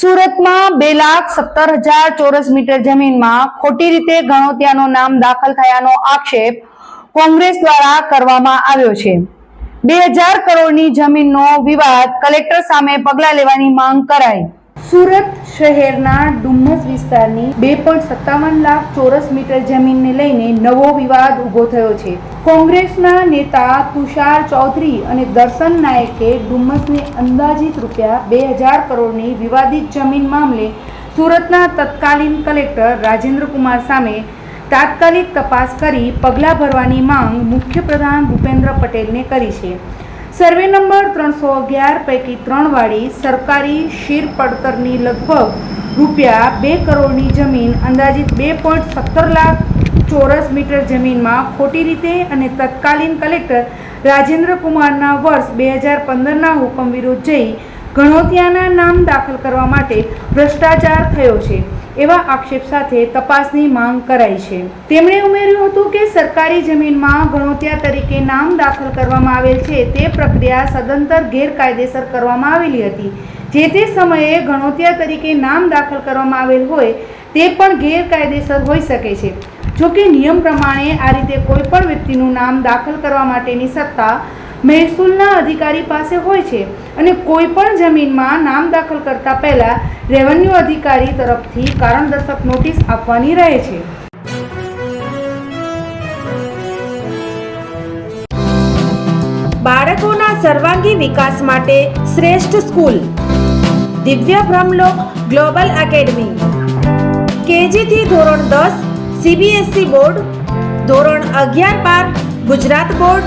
સુરતમાં બે લાખ સત્તર હજાર ચોરસ મીટર જમીનમાં ખોટી રીતે ગણોતિયાનું નામ દાખલ થયાનો આક્ષેપ કોંગ્રેસ દ્વારા કરવામાં આવ્યો છે. બે હજાર કરોડની જમીનનો વિવાદ કલેક્ટર સામે પગલાં લેવાની માંગ કરાઈ. સુરત શહેરના ડુમ્મસ વિસ્તારની બે પોઈન્ટ સત્તાવન લાખ ચોરસ મીટર જમીનને લઈને નવો વિવાદ ઊભો થયો છે. કોંગ્રેસના નેતા તુષાર ચૌધરી અને દર્શન નાયકે ડુમ્મસને અંદાજિત રૂપિયા બે હજાર કરોડની વિવાદિત જમીન મામલે સુરતના તત્કાલીન કલેક્ટર રાજેન્દ્ર કુમાર સામે તાત્કાલિક તપાસ કરી પગલાં ભરવાની માંગ મુખ્યપ્રધાન ભૂપેન્દ્ર પટેલને કરી છે. સર્વે નંબર ત્રણસો અગિયાર પૈકી ત્રણ વાળી સરકારી શીર પડતરની લગભગ રૂપિયા બે કરોડની જમીન અંદાજિત બે પોઈન્ટ સત્તર લાખ ચોરસ મીટર જમીનમાં ખોટી રીતે અને તત્કાલીન કલેક્ટર રાજેન્દ્ર કુમારના વર્ષ બે હજાર પંદરના હુકમ વિરુદ્ધ જઈ ગણોતિયાના નામ દાખલ કરવા માટે ભ્રષ્ટાચાર થયો છે. એવા આક્ષેપ સાથે તપાસની માંગ કરાઈ છે. તેમણે ઉમેર્યું હતું કે સરકારી જમીનમાં ગણોતિયા તરીકે નામ દાખલ કરવામાં આવેલ છે તે પ્રક્રિયા સદંતર ગેરકાયદેસર કરવામાં આવેલી હતી. જે તે સમયે ગણોતિયા તરીકે નામ દાખલ કરવામાં આવેલ હોય તે પણ ગેરકાયદેસર હોઈ શકે છે. જો કે નિયમ પ્રમાણે આ રીતે કોઈપણ વ્યક્તિનું નામ દાખલ કરવા માટેની સત્તા મહેસૂલના અધિકારી પાસે હોય છે અને કોઈ પણ જમીનમાં નામ દાખલ કરતા પહેલા રેવન્યુ અધિકારી તરફથી કારણદર્શક નોટિસ આપવાની રહે છે. બાળકોના સર્વાંગી વિકાસ માટે શ્રેષ્ઠ સ્કૂલ. દિવ્ય બ્રહ્મલોક ગ્લોબલ એકેડમી. કેજીથી ધોરણ દસ સીબીએસઈ બોર્ડ, ધોરણ અગિયાર બાર, Gujarat board